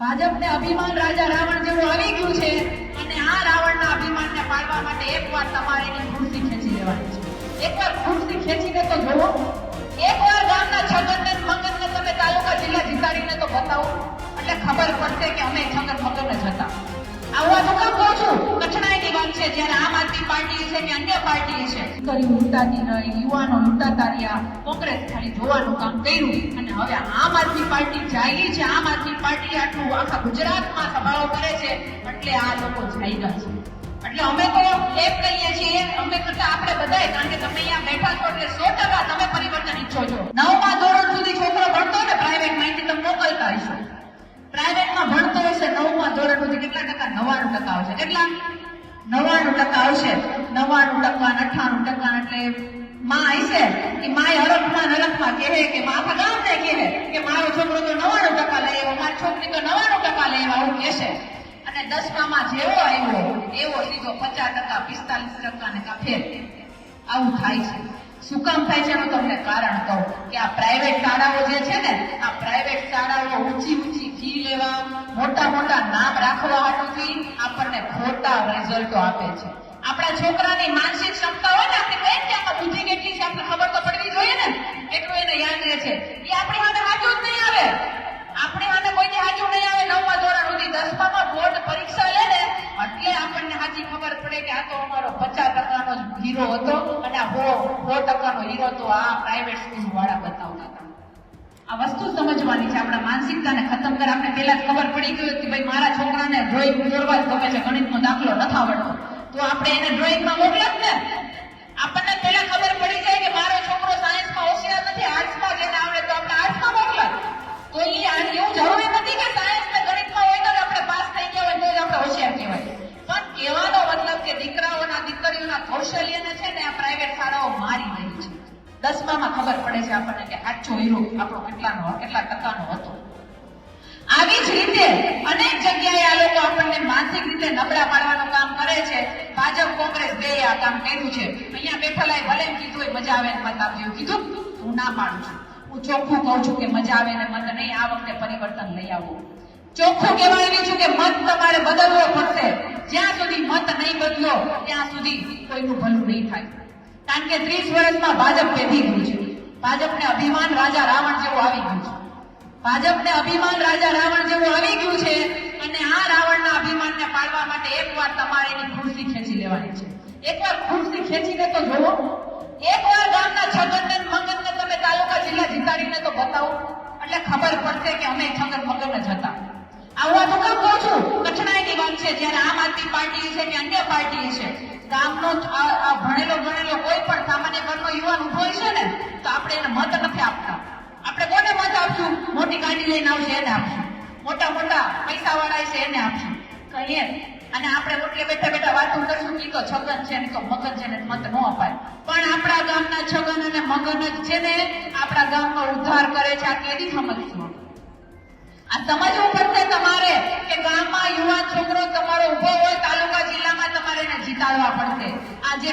ભાજપને અભિમાન રાજા રાવણ જેવું આવી ગયું છે અને આ રાવણના અભિમાનને પાડવા માટે એકવાર તમારે એની ખુરશી ખેંચી લેવાની છે. એકવાર ખુરશી ખેંચીને તો જુઓ એકવાર ગામના છગનને મંગનને તમે તાલુકા જિલ્લા જીતાડીને તો બતાવો. એટલે ખબર પડશે કે અમે છગન મગન જ હતા આવું આ કામ કહું છું. કઠણાઈની વાત છે. જ્યારે આમ આદમી પાર્ટી છે કે અન્ય પાર્ટી છે. લૂંટાતી રહી યુવાનો લૂંટાતા રહ્યા કામ કર્યું. અને હવે આમ આદમી પાર્ટી જાગી છે. આમ આદમી પાર્ટી આટલું આખા ગુજરાતમાં સભાઓ કરે છે. એટલે આ લોકો જાગ્યા છે. એટલે અમે તો એમ કહીએ છીએ, અમે બધાય, કારણ કે તમે અહીંયા બેઠા એટલે સો ટકા તમે પરિવર્તન ઈચ્છો છો. નવમા ધોરણ સુધી છોકરો ભણતો ને પ્રાઇવેટ માહિતી તમે મોકલતા હશો. પ્રાઇવેટમાં ભણતો હશે નવમાં ધોરણ સુધી કેટલા ટકા? નવ્વાણું ટકા આવશે. કેટલા? નવ્વાણું ટકા આવશે. નવ્વાણું ટકા અઠ્ઠાણું ટકા એટલે માં હશે કે માય હરખમાં નરખમાં કહે કે માં આખા ગામને કહે કે મારો છોકરો તો નવ્વાણું ટકા લઈ આવ્યો મારી છોકરી તો નવ્વાણું ટકા લઈ આવ્યો આવું કહેશે. અને દસમામાં જેવો આવ્યો, એવો સીધો પચાસ ટકા, પિસ્તાલીસ ટકા ને કાફેર આવું થાય છે. શું કામ થાય છે એનું તમને કારણ કહું કે આ પ્રાઇવેટ શાળાઓ જે છે ને, આ પ્રાઇવેટ શાળાઓ ઊંચી ઊંચી ફી લેવા મોટા મોટા નામ રાખવા હાટુથી આપણને ખોટા રિઝલ્ટો આપે છે. આપણા છોકરાની માનસિક ક્ષમતા હોય ને, આપણે કહીએ કે આમાં બુદ્ધિ કેટલી છે આપણે ખબર તો પડવી જોઈએ ને. એટલું એને યાદ રહે છે. એ આપણી માટે હાજુ જ નહીં આવે. આપણે માટે કોઈને હાજુ નહીં આવે. નવમા ધોરણ સુધી દસમામાં બોર્ડ પરીક્ષા લે ને, એટલે આપણને હાજી ખબર પડે કે આ તો અમારો પચાસ ટકાનો હીરો હતો અને આ સો ટકાનો હીરો તો આ પ્રાઇવેટ સ્કૂલ વાળા આ વસ્તુ સમજવાની છે. આપણા માનસિકતાને ખતમ કરે. આપણે પહેલા જ ખબર પડી ગયું કે ભાઈ, મારા છોકરાને ડ્રોઈંગ દોરવા જ ગમે છે. ગણિતનો દાખલો નથી આવડતો. તો આપણે એને ડ્રોઈંગમાં મોકલત ને. આપણને પહેલા ખબર પડી જાય કે મારો છોકરો સાયન્સમાં હોશિયાર નથી આર્ટ્સમાં જેને આવડે તો આપણે આર્ટ્સમાં મોકલત તો એ એવું જરૂરી નથી કે સાયન્સ ને ગણિતમાં હોય તો આપણે પાસ થઈ ગયા હોય તો જ આપણે હોશિયાર કહેવાય. પણ કહેવાનો મતલબ કે દીકરાઓના, દીકરીઓના કૌશલ્યને છે ને આ પ્રાઇવેટ શાળાઓ મારી દસમામાં ખબર પડે છે આપણને કે સાચો હીરો આપણો કેટલાનો, કેટલા ટકાનો હતો. આવી જ રીતે અનેક જગ્યાએ આ લોકો આપણને માનસિક રીતે નબળા પાડવાનું કામ કરે છે. ભાજપ કોંગ્રેસ બે આ કામ કર્યું છે. અહીંયા બેઠેલાએ ભલે કીધું હોય, મજા આવે ને મત આપજો. એવું કીધું, હું ના પાડું છું. હું ચોખ્ખું કહું છું કે મજા આવે ને મત નહીં, આ વખતે પરિવર્તન લઈ આવવું ચોખ્ખું કહેવા આવી છું કે મત તમારે બદલવો પડશે. જ્યાં સુધી મત નહીં બદલો, ત્યાં સુધી કોઈનું ભલું નહીં થાય. કારણ કે ત્રીસ વર્ષમાં ભાજપ કેદી ગયું છે. ભાજપને અભિમાન રાજા રાવણ જેવું આવી ગયું છે. ભાજપને અભિમાન રાજા રાવણ જેવું આવી ગયું છે અને આ રાવણના અભિમાનને પાડવા માટે એકવાર તમારે એની ખુરશી ખેંચી લેવાની છે. એકવાર ખુરશી ખેંચીને તો જોવો એકવાર ગામના છગનને મગનને તમે તાલુકા જિલ્લા જીતાડીને તો બતાવો. એટલે ખબર પડશે કે અમે છગન મગન જ હતા. આવું તો કામ કહું છું. કઠણાઈની વાત છે. જ્યારે આમ આદમી પાર્ટી છે કે અન્ય પાર્ટી છે. ગામનો આ ભણેલો ગણેલો કોઈ પણ સામાન્ય ઘરનો યુવાન ઊભો છે ને, તો આપણે એને મત નથી આપતા. આપણે કોને મત આપશું? મોટી ગાડી લઈને આવશે એને આપશું. મોટા મોટા પૈસા વાળા છે એને આપશું. કહીએ. અને આપણે રોટલે બેઠા બેઠા વાતો કરશું કે તો છગન છે ને તો મગન છે ને મત ન અપાય. પણ આપણા ગામના છગન અને મગન જ છે ને, આપણા ગામનો ઉદ્ધાર કરે છે. આ કેદી સમજશું? આ સમજવું પડશે તમારે કે ગામમાં યુવાન છોકરો તમારો ઊભો હોય, તાલુકા જિલ્લામાં તમારે એને જીતાડવા પડશે. આ જે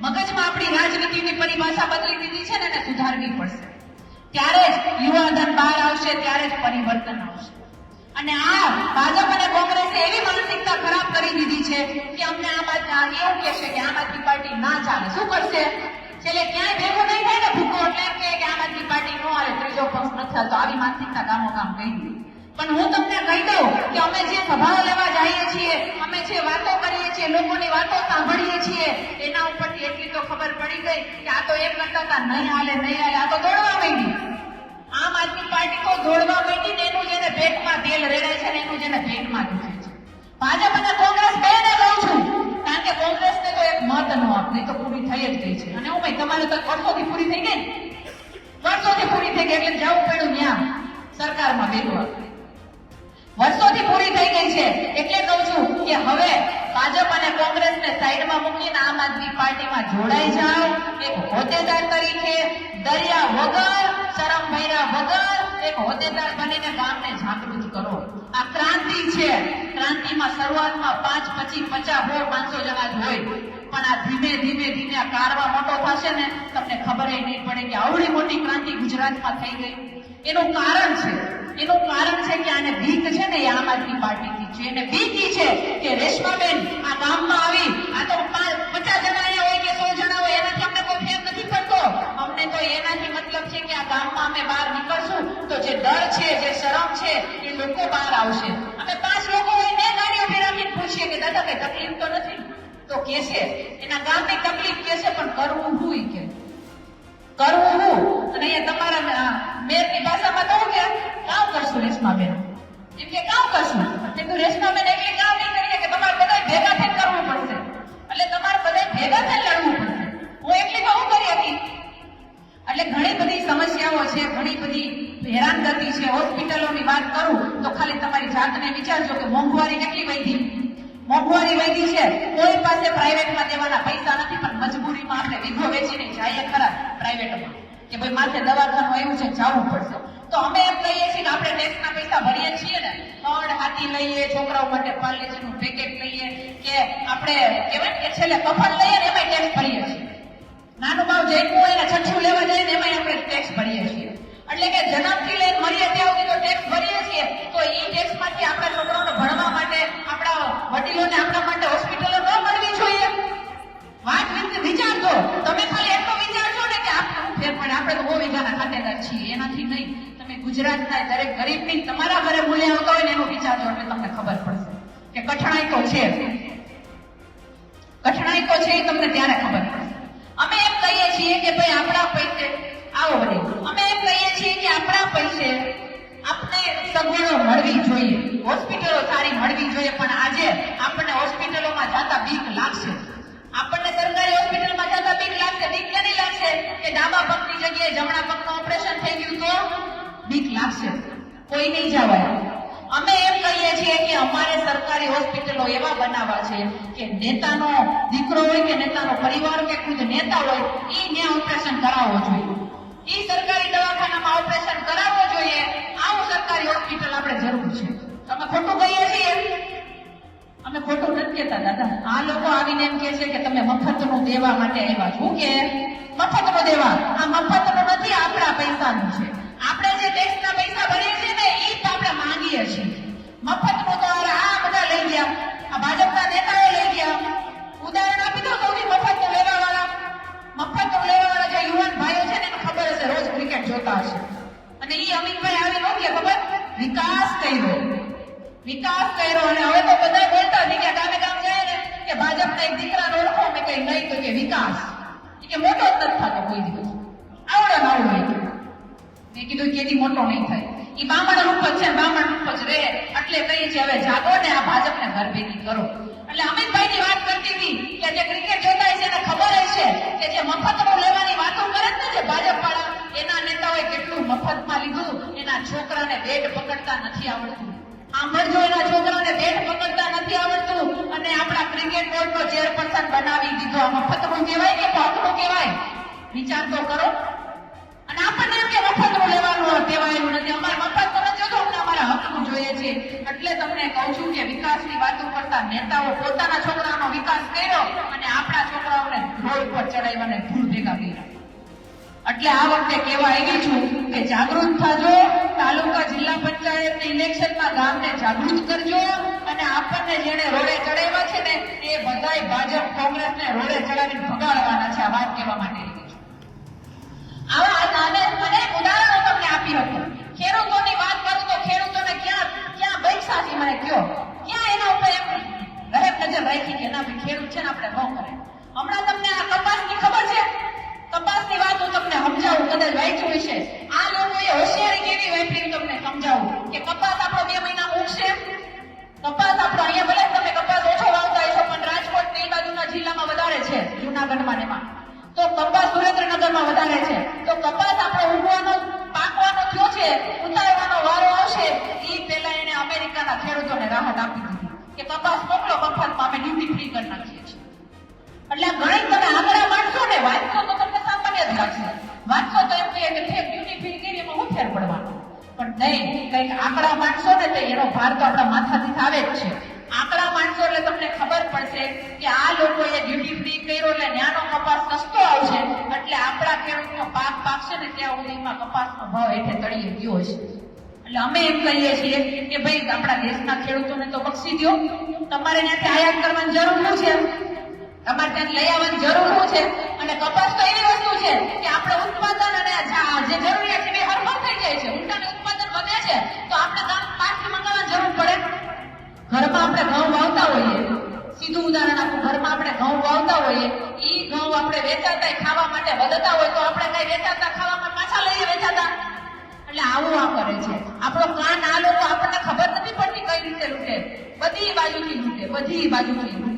મગજમાં આપણી રાજનીતિની પરિભાષા બદલી દીધી છે ને, એને સુધારવી પડશે. ત્યારે જ યુવાધન બહાર આવશે, ત્યારે જ પરિવર્તન આવશે. અને આ ભાજપ અને કોંગ્રેસે એવી માનસિકતા ખરાબ કરી દીધી છે કે અમને આમ આદ- એવું કહેશે કે આમ આદમી પાર્ટી ના ચાલે. શું કરશે? છેલ્લે ક્યાંય ભેગો નહીં થાય ને ભૂકો એટલે કે આમ આદમી પાર્ટી નો આવે ત્રીજો પક્ષ નથી તો આવી માનસિકતા ગામો કામ કહી પણ હું તમને કહી દઉં કે અમે જે સભાઓ લેવા જઈએ છીએ, અમે જે વાતો કરીએ છીએ, લોકોની વાતો સાંભળીએ છીએ, એના ઉપરથી એટલી તો ખબર પડી ગઈ કે આ તો એમ કરતા હતા, નહીં હાલે નહીં હાલે, આ તો દોડવા માંડી. આમ આદમી પાર્ટી તો દોડવા માંડી ને એનું જેને પેટમાં તેલ રેડાય છે ને એનું જેને પેટમાં દુખે છે. ભાજપ અને કોંગ્રેસ બેને કહું છું, કારણ કે કોંગ્રેસને તો એક મત નો આપ, નહીં તો પૂરી થઈ જ ગઈ છે. અને હું ભાઈ તમારે તો વર્ષોથી પૂરી થઈ ગઈ વર્ષોથી પૂરી થઈ ગઈ, એટલે જવું પડ્યું ત્યાં સરકારમાં બેઠવા વર્ષોથી પૂરી થઈ ગઈ છે. એટલે કહું છું કે હવે ભાજપ અને કોંગ્રેસને સાઈડમાં મૂકીને આમ આદમી પાર્ટીમાં જોડાઈ જાઓ. એક હોદ્દેદાર તરીકે દરિયા વગર, શરમ ભૈરા વગર એક હોદ્દેદાર બનીને ગામને જાગૃત કરો. આ ક્રાંતિ છે. ક્રાંતિમાં શરૂઆતમાં પાંચ પછી પચાસ હોય પાંચસો જણા જ હોય. પણ આ ધીમે ધીમે ધીમે આ કારવા મોટો થશે ને, તમને ખબર નહીં પડે કે આવડી મોટી ક્રાંતિ ગુજરાતમાં થઈ ગઈ. એનું કારણ છે. એનું કારણ છે કે આને ભીખ છે ને આમ આદમી પાર્ટીથી છે. એને ભીખી છે કે રેશમાબેન આ ગામમાં આવી, આ તો પચાસ જણા હોય કે સો જણા હોય એનાથી અમને કોઈ ફેર નથી પડતો. અમને તો એનાથી મતલબ છે કે આ ગામમાં અમે બહાર નીકળશું તો જે ડર છે, જે શરમ છે, એ લોકો બહાર આવશે. અમે પાંચ લોકો હોય ને ગાડીઓ ફેરવીને પૂછીએ કે, દાદા, કઈ તકલીફ તો નથી? તો કેશે એના ગામની તકલીફ કેશે પણ કોઈ પાસે પ્રાઇવેટમાં દેવાના પૈસા નથી, પણ મજબૂરીમાં આપણે વીઘો વેચીને જઈએ ખરા પ્રાઇવેટમાં કે ભાઈ માથે દવાખાનું આવ્યું છે, જવું પડશે. તો અમે એમ કહીએ છીએ કે આપણે ટેક્સના પૈસા ભરીએ છીએ ને પણ હાથી લઈએ, છોકરાઓ માટે પાર્લેજીનું પેકેટ લઈએ, કે આપણે કહેવાય કે છેલ્લે કફન લઈએ ને એમાં ટેક્સ ભરીએ છીએ. નાનું બાવ જન્મું હોય ને, છઠ્ઠું લેવા જઈએ ને એમાં આપણે ટેક્સ ભરીએ છીએ. એટલે કે જન્મથી લઈને મરીએ ત્યાં સુધી તો ટેક્સ ભરીએ છીએ, તો એ ટેક્સમાંથી આપણા છોકરાઓને ગુજરાતના દરેક ગરીબની તમારા ઘરે મૂલ્ય આવતા હોય ને એનો વિચારજો એટલે તમને ખબર પડશે કે કઠણાઈ તો છે. કઠણાઈ તો છે એ તમને ત્યારે ખબર પડશે. અમે એમ કહીએ છીએ કે ભાઈ આપણા પૈસે, આવો બધી અમે એમ કહીએ છીએ કે આપણા પૈસે આપણે સગવડો મળવી જોઈએ. હોસ્પિટલો સારી મળવી જોઈએ, પણ આજે આપણને હોસ્પિટલોમાં જતા બીક લાગશે. આપણને સરકારી હોસ્પિટલમાં જતા બીક લાગશે. બીક ક્યારે લાગશે? કે ડાબા પગની જગ્યાએ જમણા પગનું ઓપરેશન થઈ ગયું તો? બીક લાગશે. કોઈ નહીં જવાય. અમે એમ કહીએ છીએ કે અમારે સરકારી હોસ્પિટલો એવા બનાવવા છે કે નેતાનો દીકરો હોય કે નેતાનો પરિવાર કે ખુદ નેતા હોય એ ત્યાં ઓપરેશન કરાવવો જોઈએ. એ સરકારી દવાખાનામાં ઓપરેશન કરાવવો જોઈએ. આવું સરકારી હોસ્પિટલ આપણે જરૂર છે. તમે ખોટું કહીએ છીએ? અમે ખોટું નથી કહેતા, દાદા. આ લોકો આવીને એમ કહે છે કે તમે મફતનું દેવા માટે આવ્યા. છો કે? મફતનું દેવા. આ મફતનું નથી આપણા પૈસાનું છે. આપણે જે ટેક્સના પૈસા ભરીએ છીએ ને એ તો આપણે માંગીએ છીએ. મફતનું તો આ બધા લઈ ગયા. આ ભાજપના નેતાઓ લઈ ગયા. ઉદાહરણ કરો અમિતભાઈ ની વાત કરતી હતી કે જે ક્રિકેટ જોતા હશે એને ખબર હશે કે જે મફતનું લેવાની વાતો કરે છે જે ભાજપ વાળા એના નેતાઓએ કેટલું મફતમાં લીધું, એના છોકરાને બેટ પકડતા નથી આવડતું. સાંભળજો, એના છોકરાને બેટ પકડતા નથી આવડતું અને આપણા ક્રિકેટ બોર્ડનો ચેરપર્સન બનાવી દીધો. આ મફતનું કહેવાય કે પાકનું કહેવાય? વિચાર તો કરો. અને આપણને એમ કે મફતનું લેવાનું કહેવાયું નથી. અમારે મફતનું નથી જોતું, અમને અમારા હકનું જોઈએ છે. એટલે તમને કહું છું કે વિકાસની વાતો કરતા નેતાઓ પોતાના છોકરાઓનો વિકાસ કર્યો અને આપણા છોકરાઓને રોડ પર ચડાવ્યા અને ભેગા કર્યા. એટલે આ વખતે કહેવા આવી છું કે જાગૃત થાજો, તાલુકા જિલ્લા પંચાયત ઇલેક્શનમાં ગામને જાગૃત કરજો અને આપણને જેને રોડે ચડાવ્યા છે ને, એ બધાય ભાજપ, કોંગ્રેસને રોડે ચડાવીને ભગાડવાના છે, આ વાત કહેવા માટે. આવી નાને મને ઉદાહરણો તમને આપી હતું. ખેડૂતોની ક્યાં પૈસા છે મને કયો? ક્યાં એના ઉપર એમ રહેબ નજર રાખી કે ના ખેડૂત છે ને આપણે ન કરે. હમણાં તમને આ કપાસની ખબર છે? કપાસની વાત હું તમને સમજાવું, કદાચ વાંચ્યું હશે. આ લોકોએ હોશિયારી કેવી વાપરી તમને સમજાવું? કે કપાસ આપણો બે મહિના ઉગશે કપાસ આપણો અહીંયા ભલે તમે કપાસ ઓછો વાવતા હશો, પણ રાજકોટ ને એ બાજુના જિલ્લામાં વધારે છે, જુનાગઢમાં એમાં. તો કપાસ સુરેન્દ્રનગરમાં વધારે તો બ્યુટી કરી એમાં હું ફેર પણ નહીં, કંઈક આંકડા માનશો ને તો એનો ભાર તો આપણા માથાથી આવે જ છે. આંકડા માનશો એટલે તમને ખબર પડશે કે આ લોકોએ ડ્યુટી ફ્રી કર્યો એટલે ન્યાનો કપાસ સસ્તો આવશે એટલે આપણા ખેડૂતનો પાક પાકશે ને ત્યાં સુધીમાં કપાસનો ભાવ એટલે તળી ગયો છે એટલે એટલે અમે એમ કહીએ છીએ કે ભાઈ આપણા દેશના ખેડૂતોને તો બક્ષી દો તમારે ત્યાંથી આયાત કરવાની જરૂર શું છે તમારે ત્યાં લઈ આવવાની જરૂર શું છે? અને કપાસ તો એવી વસ્તુ છે કે આપણે ઉત્પાદન અને જે જરૂરિયાત છે એ હરભર થઈ જાય છે. ઊંટાનું ઉત્પાદન વધે છે, તો આપણે ગામ બહારથી મંગાવવાની જરૂર પડે. ઘરમાં આપણે ઘઉં વાવતા હોઈએ. સીધું ઉદાહરણ આપું, ઘરમાં આપણે ઘઉં વાવતા હોઈએ. એ ઘઉં આપણે વેચાતા ખાવા માટે વધતા હોય, તો આપણે કઈ વેચાતા ખાવામાં પાછા લઈએ વેચાતા. એટલે આવું આ કરે છે. આપણો કાન આ લોકો આપણને ખબર નથી પડતી કઈ રીતે લૂંટે. બધી બાજુથી લૂંટે, બધી બાજુથી લૂંટે.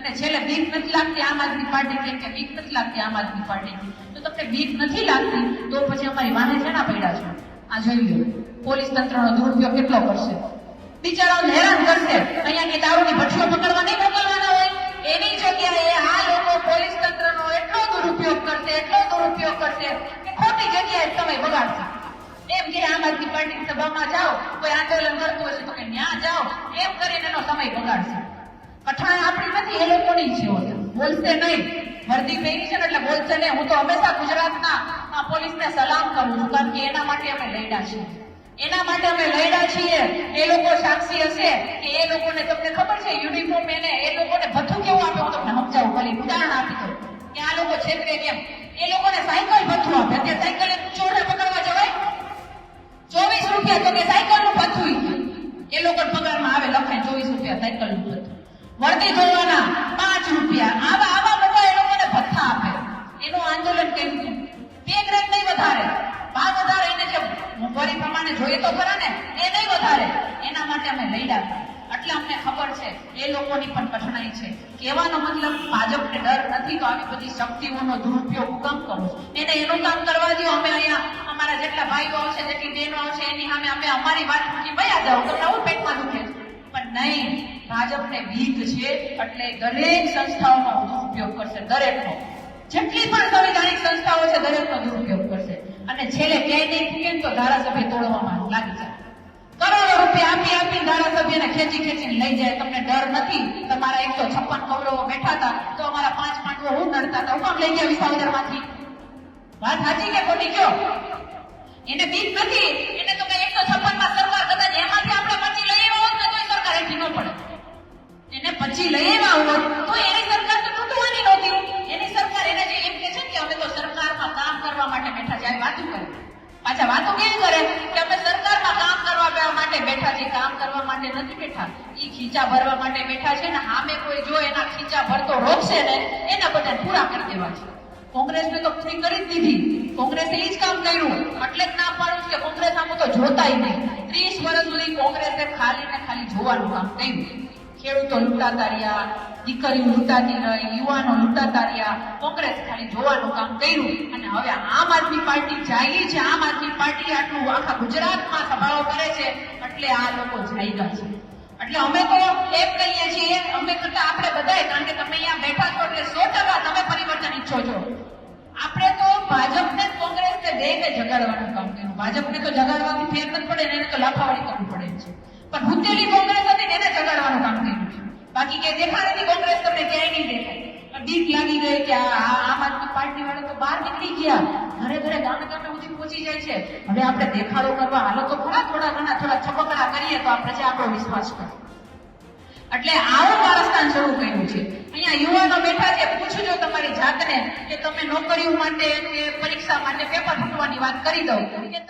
અને છેલ્લે બીક નથી લાગતી આમ આદમી પાર્ટી કે કે બીક નથી લાગતી આમ આદમી પાર્ટી તો તમને બીક નથી લાગતી તો પછી અમારી વાહે શેના પડ્યા છો? આ જોઈ લો. પોલીસ તંત્રનો દુરુપયોગ કેટલો કરશે? બિચારાઓને હેરાન કરશે. અહીંયાની દારૂની ભઠ્ઠીઓ પકડવા નહીં મોકલવાના હોય? એની જગ્યાએ આ લોકો પોલીસ તંત્રનો એટલો દુરુપયોગ કરશે, એટલો દુરુપયોગ કરશે કે ખોટી જગ્યાએ સમય બગાડશે. એમ કે આમ આદમી પાર્ટી સભામાં જાઓ, કોઈ આંદોલન કરતું હશે તો કે ન્યા જાઓ, એમ કરીને એનો સમય બગાડશે. પઠાણ આપણી નથી, એ લોકોની છે બોલશે નહીં. વર્દી પહેરી છે એટલે બોલશે નહીં. હું તો હંમેશા ગુજરાતના પોલીસને સલામ કરું છું, કારણ કે એના માટે અમે લડ્યા છીએ. એના માટે અમે લડ્યા છીએ. એ લોકો સાક્ષી હશે કે એ લોકોને તમને ખબર છે, યુનિફોર્મ એને એ લોકોને ભથ્થું કેવું આપે હું તમને સમજાવું ખાલી, ઉદાહરણ આપી દઉં. કે આ લોકો છેતરે કેમ એ લોકોને સાયકલ ભથ્થું આપે. અત્યારે સાયકલ ચોરને પકડવા જવાય? ચોવીસ રૂપિયા તો કે સાયકલનું ભથ્થું. એ લોકો પગારમાં આવે, લખાય ચોવીસ રૂપિયા સાયકલનું ભથ્થું. વર્દી ધોવાના પાંચ રૂપિયા. આવા આવા બધા એ લોકોને ભથ્થા આપે. એનું આંદોલન કેમ બે ગ્રેડ નહીં વધારે. પાંચ વધારે એને જે મોંઘવારી પ્રમાણે જોઈએ તો ખરા ને, એ નહીં વધારે. એના માટે અમે લડ્યા. હતા એટલે અમને ખબર છે, એ લોકોની પણ કઠણાઈ છે. કહેવાનો મતલબ ભાજપને ડર નથી તો આવી બધી શક્તિઓનો દુરુપયોગ કામ કરો એને એનું કામ કરવા દો અમે અહીંયા અમારા જેટલા ભાઈઓ આવશે, જેટલી બહેનો આવશે, એની સામે અમે અમારી વાત મૂકી ભયા જાઓ. તમને આવું પેટમાં દુખે પણ નહીં. ભાજપને ભીત છે એટલે દરેક સંસ્થાઓનો દુરુપયોગ કરશે દરેકનો. જેટલી પણ સંવિધાનિક સંસ્થાઓ છે દરેકનો દુરુપયોગ કરશે. અને છેલ્લે ક્યાંય નહીં પૂગે તો ધારાસભ્ય તોડવામાં લાગી જાય. કરોડો રૂપિયા આપી આપી ધારાસભ્યને ખેંચી ખેંચીને લઈ જાય, તમને ડર નથી? તમારા એકસો છપ્પન કૌરવો બેઠા હતા, તો અમારા પાંચ પાંડવો હું નડતા હતા? હું લઈ ગયા વિસાવદર વાત સાચી કે ખોટી કયો? એને બીક નથી? એને તો કઈ એકસો છપ્પનમાં વાતો કેવી કરે કે અમે સરકારમાં કામ કરવા માટે બેઠા છે કામ કરવા માટે નથી બેઠા. એ ખીચા ભરવા માટે બેઠા છે ને સામે કોઈ જો એના ખીચા ભરતો રોકશે ને, એના બધા પૂરા કરી દેવા છે. કોંગ્રેસને તો પૂરી કરી જ દીધી. કોંગ્રેસે એ જ કામ કર્યું. એટલે જ ના પાડું કે કોંગ્રેસ આમ તો જોતાય નહીં. ત્રીસ વર્ષ સુધી કોંગ્રેસે ખાલી ને ખાલી જોવાનું કામ કર્યું. ખેડૂતો લૂંટાતા રહ્યા દીકરી લૂંટાતી રહી, યુવાનો લૂંટાતા રહ્યા કોંગ્રેસ ખાલી જોવાનું કામ કર્યું અને હવે આમ આદમી પાર્ટી જાગી છે, આમ આદમી પાર્ટી આટલું આખા ગુજરાતમાં સભાઓ કરે છે, એટલે આ લોકો જાગ્યા છે. એટલે અમે તો એમ કહીએ છીએ, અમે કરતા આપણે બધાય, કારણ કે તમે અહીંયા બેઠા છો એટલે સો ટકા તમે પરિવર્તન ઈચ્છો છો. આપણે તો ભાજપને કોંગ્રેસને બેને જગાડવાનું કામ કર્યું. ભાજપને તો જગાડવાથી ફેર નથી પડે એને તો લાફાવાળી કરવું પણ ભૂતેલી કોંગ્રેસ હતી એને જગાડવાનું કામ કર્યું છે. બાકી કે દેખાડેલી કોંગ્રેસ તમને ક્યાંય નહીં દેખાય. પણ બીક લાગી ગઈ કે આ આ આમ આદમી પાર્ટી વાળા તો બહાર નીકળી ગયા. ઘરે ઘરે ગામે ગામે સુધી પહોંચી જાય છે. હવે આપણે દેખાડો કરવા હાલો તો ઘણા થોડા ઘણા થોડા છપકડા કરીએ તો આપણે પ્રજા આપણો વિશ્વાસ કરે. એટલે આવું કારસ્તાન શરૂ કર્યું છે. અહીંયા યુવાનો બેઠા છે. પૂછજો તમારી જાતને કે તમે નોકરીઓ માટે કે પરીક્ષા માટે પેપર ફૂટવાની વાત કરી દઉં. કે